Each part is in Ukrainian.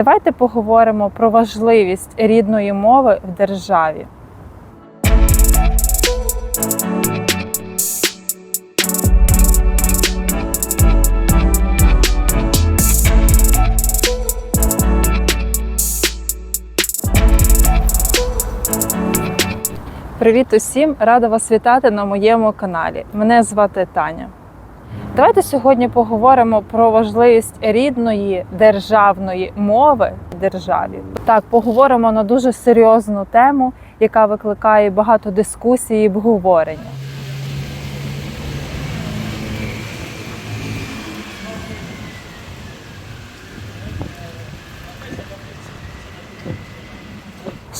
Давайте поговоримо про важливість рідної мови в державі. Привіт усім! Рада вас вітати на моєму каналі. Мене звати Таня. Давайте сьогодні поговоримо про важливість рідної державної мови в державі. Так, поговоримо на дуже серйозну тему, яка викликає багато дискусій і обговорення.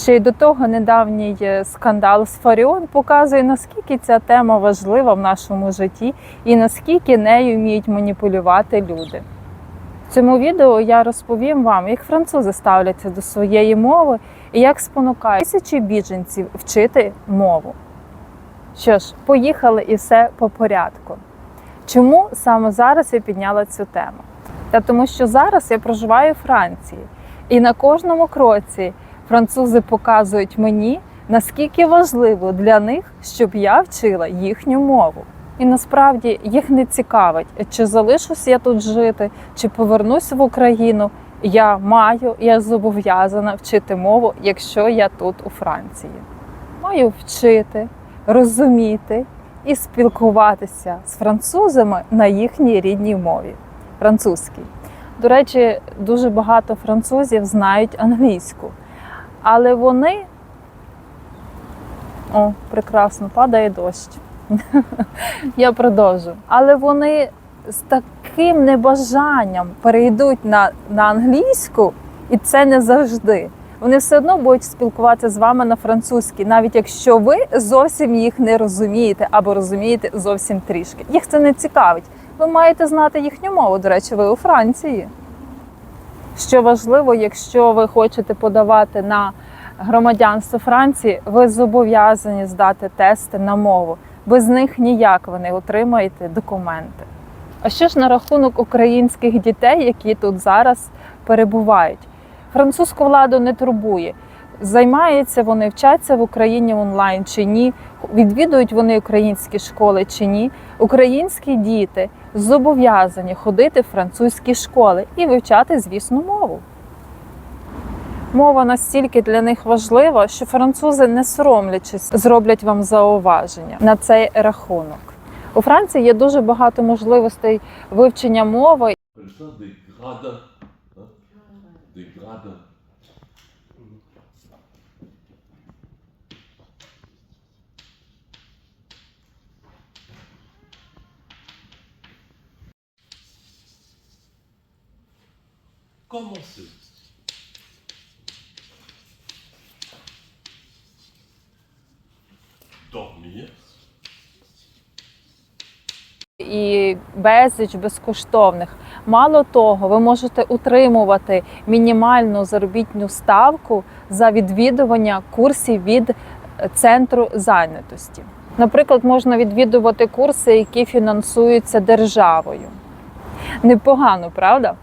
Ще й до того недавній е, скандал з Фаріон показує, наскільки ця тема важлива в нашому житті і наскільки нею вміють маніпулювати люди. В цьому відео я розповім вам, як французи ставляться до своєї мови і як спонукають тисячі біженців вчити мову. Що ж, поїхали і все по порядку. Чому саме зараз я підняла цю тему? Та тому, що зараз я проживаю у Франції, і на кожному кроці французи показують мені, наскільки важливо для них, щоб я вчила їхню мову. І насправді їх не цікавить, чи залишусь я тут жити, чи повернусь в Україну. Я маю, я зобов'язана вчити мову, якщо я тут у Франції. Маю вчити, розуміти і спілкуватися з французами на їхній рідній мові французькій. До речі, дуже багато французів знають англійську, але вони о, прекрасно, падає дощ. Я продовжу. Але вони з таким небажанням перейдуть на, на англійську, і це не завжди. Вони все одно будуть спілкуватися з вами на французькій, навіть якщо ви зовсім їх не розумієте або розумієте зовсім трішки. Їх це не цікавить. Ви маєте знати їхню мову. До речі, ви у Франції. Що важливо, якщо ви хочете подавати на громадянство Франції, ви зобов'язані здати тести на мову. Без них ніяк ви не отримаєте документи. А що ж на рахунок українських дітей, які тут зараз перебувають? Французьку владу не турбує. Займаються вони, вчаться в Україні онлайн чи ні, відвідують вони українські школи чи ні. Українські діти зобов'язані ходити в французькі школи і вивчати, звісно, мову. Мова настільки для них важлива, що французи, не соромлячись, зроблять вам зауваження на цей рахунок. У Франції є дуже багато можливостей вивчення мови. appelle Dormir. і безліч безкоштовних. Мало того, ви можете утримувати мінімальну заробітну ставку за відвідування курсів від центру зайнятості. Наприклад, можна відвідувати курси, які фінансуються державою. Непогано, правда?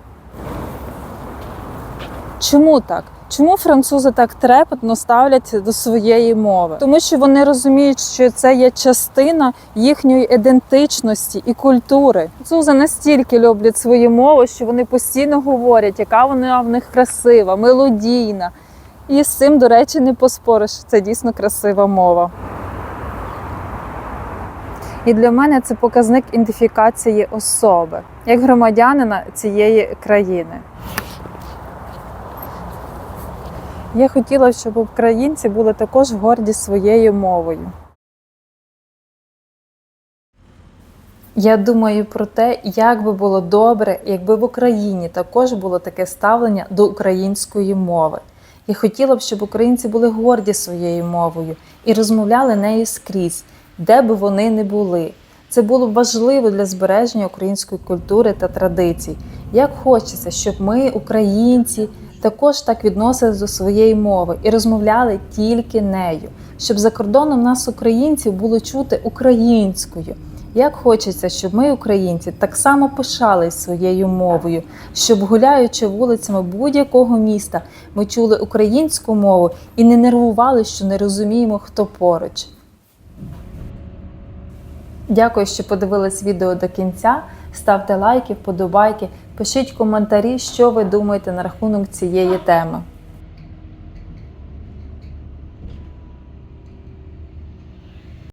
Чому так? Чому французи так трепетно ставляться до своєї мови? Тому що вони розуміють, що це є частина їхньої ідентичності і культури. Французи настільки люблять свою мову, що вони постійно говорять, яка вона в них красива, мелодійна. І з цим, до речі, не поспориш. Це дійсно красива мова. І для мене це показник ідентифікації особи як громадянина цієї країни. Я хотіла, щоб українці були також горді своєю мовою. Я думаю про те, як би було добре, якби в Україні також було таке ставлення до української мови. Я хотіла б, щоб українці були горді своєю мовою і розмовляли нею скрізь, де би вони не були. Це було б важливо для збереження української культури та традицій. Як хочеться, щоб ми, українці, також так відносились до своєї мови і розмовляли тільки нею, щоб за кордоном нас, українців, було чути українською. Як хочеться, щоб ми, українці, так само пишались своєю мовою, щоб гуляючи вулицями будь-якого міста, ми чули українську мову і не нервували, що не розуміємо, хто поруч. Дякую, що подивились відео до кінця. Ставте лайки, вподобайки, пишіть коментарі, що ви думаєте на рахунок цієї теми.